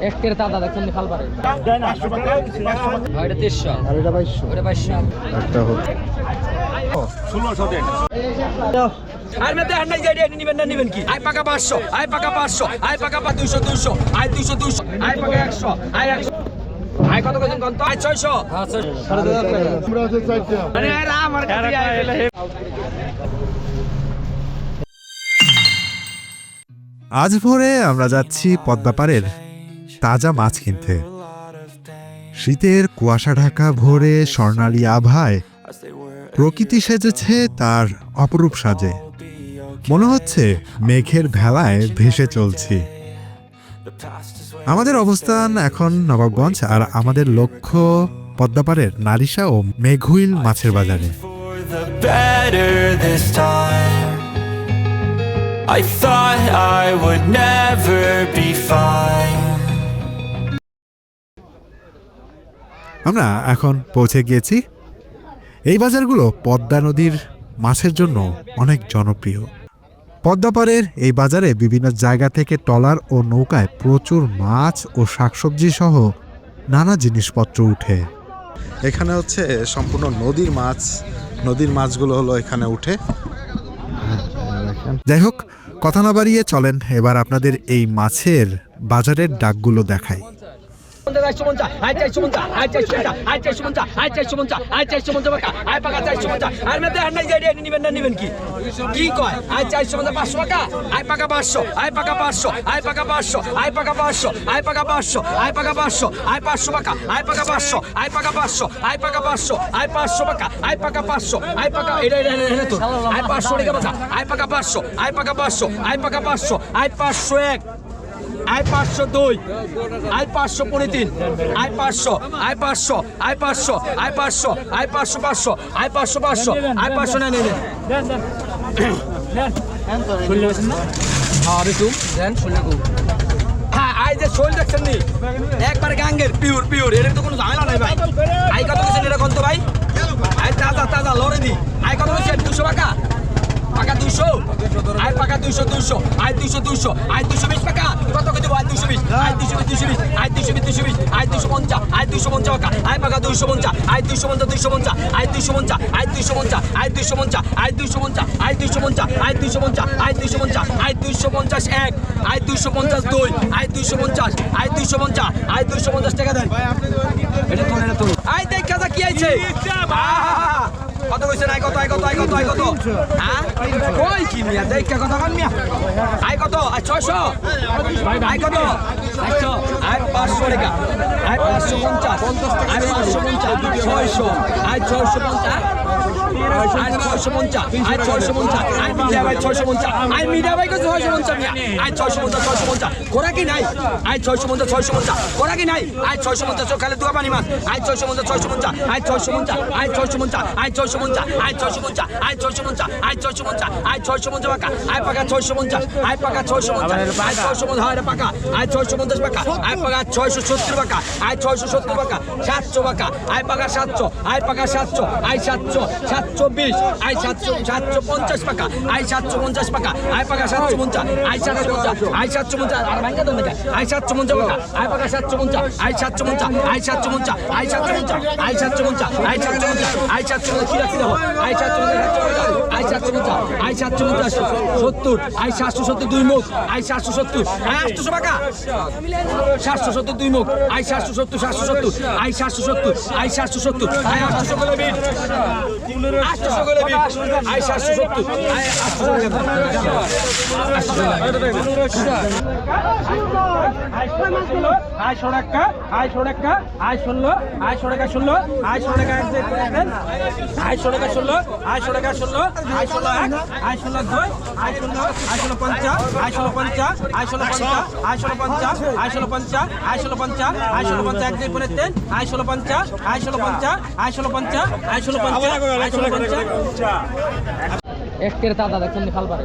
দাদা দেখছেন আর এটা আর নাই যাই নিবেন না নিবেন কি? আয় পাকা পাঁচশো আয় পাকা পাঁচশো আয় পাকা পা দুইশো দুইশো আয় দুইশো দুইশো আয় পাকা একশো আয় একশো। কত ছয়শো। আজ ভোরে আমরা যাচ্ছি পদ্মাপাড়ের তাজা মাছ কিনতে শীতের কুয়াশা ঢাকা ভোরে স্বর্ণালী আভায় প্রকৃতি সেজেছে তার অপরূপ সাজে মনে হচ্ছে মেঘের ভেলায় ভেসে চলছি আমাদের অবস্থান এখন নবাবগঞ্জ আর আমাদের লক্ষ্য পদ্মাপাড়ের নারিশা ও মেঘুইল মাছের বাজারে. I thought I would never be fine. আমরা এখন পৌঁছে গিয়েছি। এই বাজারগুলো পদ্মা নদীর মাছের জন্য অনেক জনপ্রিয়। পদ্মাপাড়ের এই বাজারে বিভিন্ন জায়গা থেকে ট্রলার ও নৌকায় প্রচুর মাছ ও শাকসবজি সহ নানা জিনিসপত্র উঠে। এখানে হচ্ছে সম্পূর্ণ নদীর মাছ, নদীর মাছগুলো হলো এখানে উঠে। যাই হোক, কথা না বাড়িয়ে চলেন, এবার আপনাদের এই মাছের বাজারের ডাকগুলো দেখাই। চারশো পঞ্চাশ আই চারশো পঞ্চাশ আই চারশো পঞ্চাশ আই চারশো পঞ্চাশ আই চারশো পঞ্চাশ আই চারশো পঞ্চাশ টাকা আই পাকা চারশো পঞ্চাশ আর মেতে আর নাই যাই নিবেন না নিবেন কি কি কয় আই চারশো পঞ্চাশ পাঁচশো টাকা আই পাকা পাঁচশো আই পাকা পাঁচশো আই পাকা পাঁচশো আই পাকা পাঁচশো আই পাকা পাঁচশো আই পাকা পাঁচশো আই পাঁচশো টাকা আই পাকা পাঁচশো আই পাকা পাঁচশো আই পাকা পাঁচশো আই পাঁচশো টাকা আই পাকা পাঁচশো আই পাকা এটা এটা এটা তো আই পাঁচশো টাকা পাকা আই পাকা পাঁচশো আই পাকা পাঁচশো আই পাকা পাঁচশো আই পাঁচশো এক আই পাঁচশো দুই আই পাঁচশো পনেরো তিন আই পাঁচশো আই পাঁচশো আই পাঁচশো আই পাঁচশো আই পাঁচশো পাঁচশো আই পাঁচশো পাঁচশো আই পাঁচশো না নেই হ্যাঁ আই যে শোল দেখছেন নি? একবার গাঙ্গের পিওর পিওর এর তো কোনো ঝামেলা নাই ভাই। আই কত এটা কত ভাই? আই তাজা তাজা লড়ে দি। আই কত বলছেন দুশো টাকা পাকা দুশো আই পাকা দুশো দুশো আই দুশো দুশো আই দুশো বিশ টাকা কত কত আই দুশো বিশ আই দুশো বিশ দুশো বিশ আই দুশো বিশ দুশো বিশ আই দুশো পঞ্চাশ আই দুশো পঞ্চাশ টাকা আই পাকা দুশো পঞ্চাশ আই দুশো পঞ্চাশ দুশো পঞ্চাশ আই দুশো পঞ্চাশ আই দুশো পঞ্চাশ আই দুশো পঞ্চাশ আই দুশো পঞ্চাশ আই দুশো পঞ্চাশ আই দুশো পঞ্চাশ আই দুশো পঞ্চাশ আই দুশো পঞ্চাশ এক আই দুশো পঞ্চাশ দুই আই দুশো পঞ্চাশ আই দুশো পঞ্চাশ আই দুশো পঞ্চাশ টাকা দেন এটা তোর এটা তোর আই দেখ কাজা কি আইছে! কত কইছে? নাই কত আই কত আই কত আই কত। হ্যাঁ? কই কি মিয়া? দেখ কত কান মিয়া। আই কত আই 600 আই কত। 500 আই 500 টাকা আই 550 আই 550 600 আই 650 আই ছয়শো পঞ্চাশ আই ছয়শো পঞ্চাশ আই মিডিয়া ভাই ছয়শো পঞ্চাশ আই মিডিয়া ভাই কাছে ছয়শো পঞ্চাশ আই ছয়শো পঞ্চাশ ছয়শো পঞ্চাশ করা কি নাই আই ছয়শো পঞ্চাশ ছয়শো পঞ্চাশ করা কি নাই আই ছয়শো পঞ্চাশ খালে দুয়া পানি মাছ আই ছয়শো পঞ্চাশ ছয়শো পঞ্চাশ আই ছয়শো পঞ্চাশ আই ছয়শো পঞ্চাশ আই ছয়শো পঞ্চাশ আই ছয়শো পঞ্চাশ আই ছয়শো পঞ্চাশ আই ছয়শো পঞ্চাশ আই ছয়শো পঞ্চাশ পাকা আই পাকা ছয়শো পঞ্চাশ ছয়শো পঞ্চাশ ছয়শো পঞ্চাশ হয় ছয়শো পঞ্চাশ পাকা ছয়শো সত্তর পাকা আই ছয়শো সত্তর পাকা সাতশো পাকা আই পাকা সাতশো আই পাকা সাতশো আই সাতশো সাতশো বিশ আই সাতশো সাতশো পঞ্চাশ পাকা আই সাতশো পঞ্চাশ পাকা আই পাকা সাতশো পঞ্চাশ আই সাতশো পঞ্চাশ আই সাতশো পঞ্চাশ আর ভাঙ্গা দেন নাকি আই সাতশো পঞ্চাশ পাকা আই পাকা সাতশো পঞ্চাশ আই সাতশো পঞ্চাশ আই সাতশো পঞ্চাশ আই সাতশো পঞ্চাশ আই সাতশো পঞ্চাশ আই সাতশো পঞ্চাশ আই সাতশো পঞ্চাশ দেখো আই সাতশো পঞ্চাশ আই সাতশো পঞ্চাশ আই সাতশো পঞ্চাশ, সত্তর আই সাতশো সত্তর দুই মুখ আই সাতশো সত্তর আই আটশো পাকা সাতশো সত্তর দুই মুখ আই সাতশো সত্তর সাতশো সত্তর আই সাতশো সত্তর আই সাতশো সত্তর আই আটশো করে বিট। আটশো করে বিট আই সাতশো সত্তর আই আটশো আয় সোনাক্কা আয় সোনাক্কা আয় ষোলো, আয় সোনাকা ষোলো, আয় দেখেন আয় সোনাকা ষোলো, আয় ষোলো আয় ষোলো দুই আয় ষোলো পঞ্চাশ আয় পঞ্চাশ আয় ষোলো পঞ্চাশ পঞ্চাশ আয় পঞ্চাশ আয় পঞ্চাশ আয় পঞ্চাশ দুই পনেরো তিন পঞ্চাশ আয় পঞ্চাশ আয় পঞ্চাশ আয় পঞ্চাশ দাদা দেখছেন খাল পারে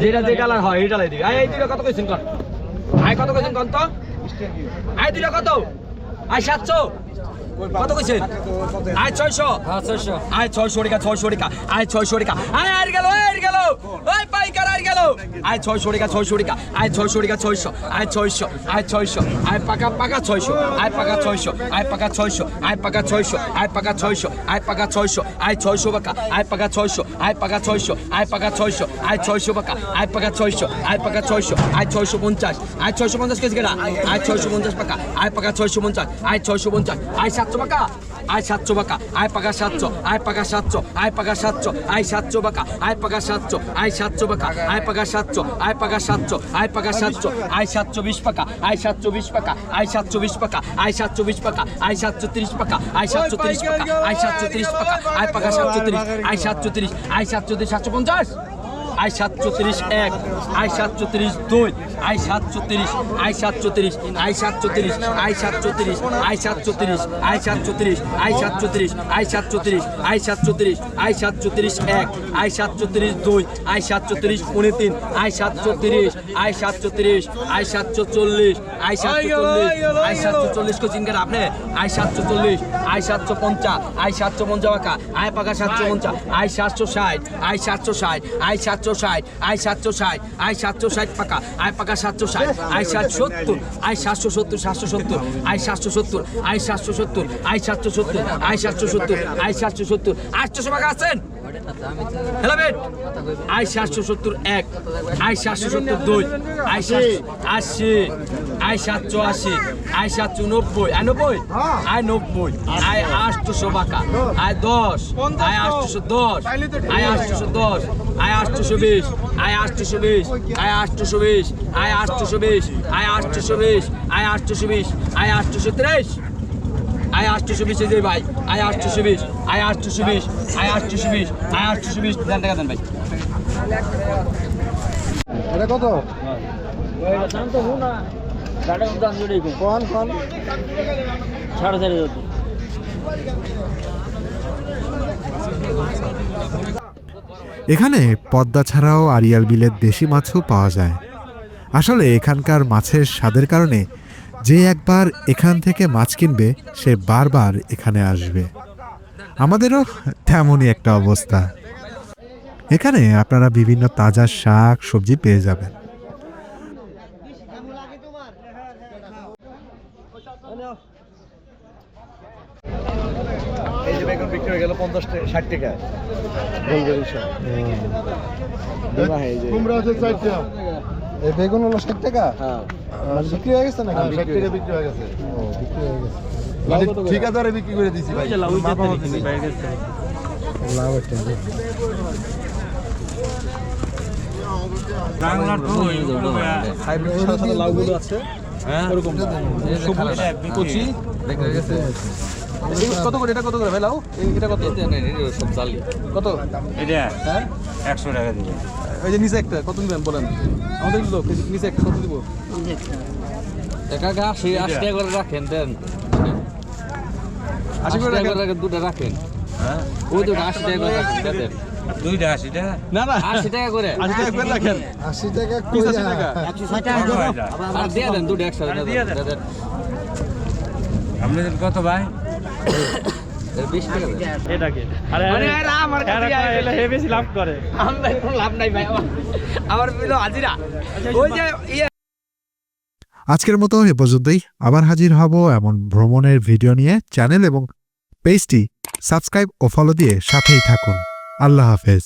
যেটা যে কালার হয় এটা লাই দিবি আয় এই কত কইছেন কর? আয় কত কইছেন কন তো? আয় দুটো কত? আয় সাতশো কত কইছেন আয় ছয়শো আয় ছয়শো টাকা ছয়শো টাকা আয় ছয়শো টাকা আয় আর গেল আর গেল ওই পাইকার আর গেল আয় ছয়শো টাকা ছয়শো টাকা আয় ছয়শো টাকা ছয়শো আয় ছয়শো আয় ছয়শো আয় পাকা পাকা ছয়শো আয় পাকা ছয়শো আয় পাকা ছয়শো আয় পাকা ছয়শো আয় পাকা ছয়শো আয় পাকা ছয়শো আয় ছয়শো পাকা আয় পাকা ছয়শো আয় পাকা ছয়শো আয় পাকা ছয়শো আয় ছয়শো পাকা আয় পাকা ছয়শো আয় পাকা ছয়শো আয় ছয়শো পঞ্চাশ আয় ছয়শো পঞ্চাশ কেজি কেটা আয় ছয়শো পঞ্চাশ পাকা আয় পাকা ছয়শো পঞ্চাশ আয় ছয়শো পঞ্চাশ আয় সাতশো পাকা আয় সাতশো বাকা আয় পাকা সাতশো আয় পাকা সাতশো আয় পাকা সাতশো আয় সাতশো বাকা আয় পাকা সাতশো আয় সাতশো বাকা আয় পাকা সাতশো আয় পাকা সাতশো আয় পাকা সাতশো আয় সাতশো বিশ পাকা আয় সাতশো বিশ পাকা আয় সাতশো বিশ পাকা আয় সাতশো বিশ পাকা আয় সাতশো তিরিশ পাকা আয় সাতশো তিরিশ পাকা আয় সাতশো তিরিশ পাকা আয় পাকা সাতশো তিরিশ আয় সাতশো তিরিশ আয় সাতশো তিরিশ সাতশো পঞ্চাশ আই সাতশো তিরিশ এক আই সাতশো তিরিশ দুই আই সাতশো তিরিশ আই সাতশো তিরিশ আই সাতশো তিরিশ আই সাতশো তিরিশ আই সাতশো তিরিশ আই সাতশো তিরিশ আই সাতশো তিরিশ আই সাতশো তিরিশ আই সাতশো তিরিশ আই সাতশো তিরিশ এক আই সাতশো তিরিশ দুই আই সাতশো তিরিশ পনেরো তিন আই সাতশো তিরিশ আই সাতশো তিরিশ আই সাতশো চল্লিশ আই সাতশো চল্লিশ আই সাতশো চল্লিশ কোচিং কার আপনি আই সাতশো চল্লিশ আই সাতশো পঞ্চাশ আই সাতশো পঞ্চাশ আই পাকা সাতশো পঞ্চাশ আই সাতশো ষাট আই সাতশো ষাট আই সাতশো ষাট আই সাতশো ষাট আই সাতশো ষাট পাকা আই পাকা সাতশো ষাট আই সাত সত্তর আই সাতশো সত্তর সাতশো সত্তর আই সাতশো সত্তর আই সাতশো সত্তর আই সাতশো সত্তর আই সাতশো সত্তর আই সাতশো সত্তর আটশো টাকা আছেন হ্যালো বেট আই সাতশো সত্তর এক আই সাতশো সত্তর দুই আই সাতশো আশি আই সাতশো আশি আই সাতশো নব্বই আই নব্বই আই নব্বই আই আটশোশো আই দশ আই আটশোশো দশ আই আটশোশো দশ আই আটশোশো বিশ আই আটশোশো বিশ আই আটশোশো বিশ আই আটশোশো বিশ আই আটশোশো বিশ আই আটশোশো বিশ আই আটশোশো ত্রিশ আই আটশোশো বিশ এই যে ভাই আই আটশোশো বিশ আই আটশোশো বিশ আই আটশোশো বিশ আই আটশোশো বিশ দেন টাকা দেন ভাই। এটা কত? কোন কোন? এখানে পদ্মা ছাড়াও আরিয়াল বিলের দেশি মাছও পাওয়া যায়। আসলে এখানকার মাছের স্বাদের কারণে যে একবার এখান থেকে মাছ কিনবে সে বারবার এখানে আসবে। আমাদেরও তেমনই একটা অবস্থা। এখানে আপনারা বিভিন্ন তাজা শাক সবজি পেয়ে যাবেন। বেগুন বিক্রি হয়ে গেল পঞ্চাশ টাকা ষাট টাকা। কুমড়া আছে চারটা এই বেগুন হলো ষাট টাকা? হ্যাঁ। বিক্রি হয়ে গেছে না ষাট টাকা বিক্রি হয়ে গেছে। বিক্রি হয়ে গেছে। মানে ঠিকাদারে বিক্রি করে দিছি ভাই। লাভ হচ্ছে লাউগুলো আছে এরকম কচি কত করে? এটা কত করে ভাই লাউ? এটা কত? কত? এটা হ্যাঁ? একশো টাকা দিবে এই যে নিচে একটা কত দিবেন বলেন? আমাদের লোক নিচে একটা কত দিব? আশি আশি টাকা করে রাখেন দেন। আশি করে রাখেন। দুটো রাখেন। ওই দুটো আশি টাকা করে রাখেন দেন। দুইটা আশি টাকা? না না। আশি টাকা করে। আশি টাকা করে রাখেন। আশি টাকা পিস আশি টাকা। আর দিয়ে দেন দুটো একসাথে আপনাদের কত ভাই। এটাকে আরে মানে আমার কাছে আইলে হে বেশি লাভ করে। আমার কোনো লাভ নাই ভাই আমার আমার বিলো হাজিরা। ওই যে ইয়ে আজকের মতো এ পর্যন্তই। আবার হাজির হব এমন ভ্রমণের ভিডিও নিয়ে। চ্যানেল এবং পেজটি সাবস্ক্রাইব ও ফলো দিয়ে সাথেই থাকুন। আল্লাহ হাফেজ।